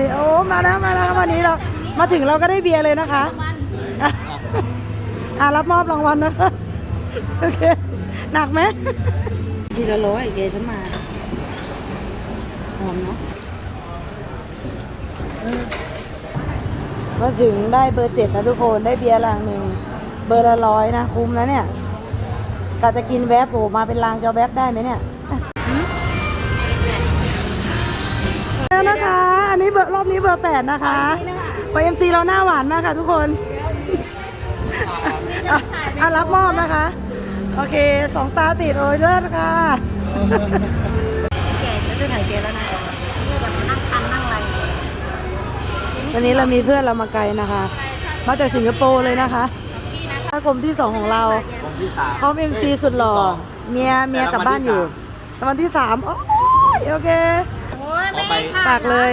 นี่โอ้มาแล้วมาแล้ววันนี้เรามาถึงเราก็ได้เบียร์เลยนะคะอะอะรับมอบรางวัลนะคะโอเคหนักไหมทีละร้อยเกฉันมาหอมเนาะเออมาถึงได้เบอร์เจ็ดนะทุกคนได้เบียร์ลังหนึ่งเบอร์ละร้อยนะคุ้มแล้วเนี่ยกะจะกินแวบโผล่มาเป็นลางจะเอาแวบได้ไหมเนี่ย ร์รอบนี้เบอร์แปดนะคะเบอร์เอ็มซีเราหน้าหวานมากค่ะทุกคนอะอะรับมอบนะคะ โอเคสองตาติดโอ้ยเลิศค่ะแกจะได้ถ่ายเกแล้วนะนี่แบบนั่งคันนั่งอะไรวันนี้เรามีเพื่อนเรามาไกลนะคะ มาจากสิงคโปร์เลยนะคะกรมที่สองของเราวงที่สามพร้อมเอ็มซีสุดหล่อเมียเมียกลับบ้านอยู่วันที่สามโอ้ยโอเค แม่ฝากเลย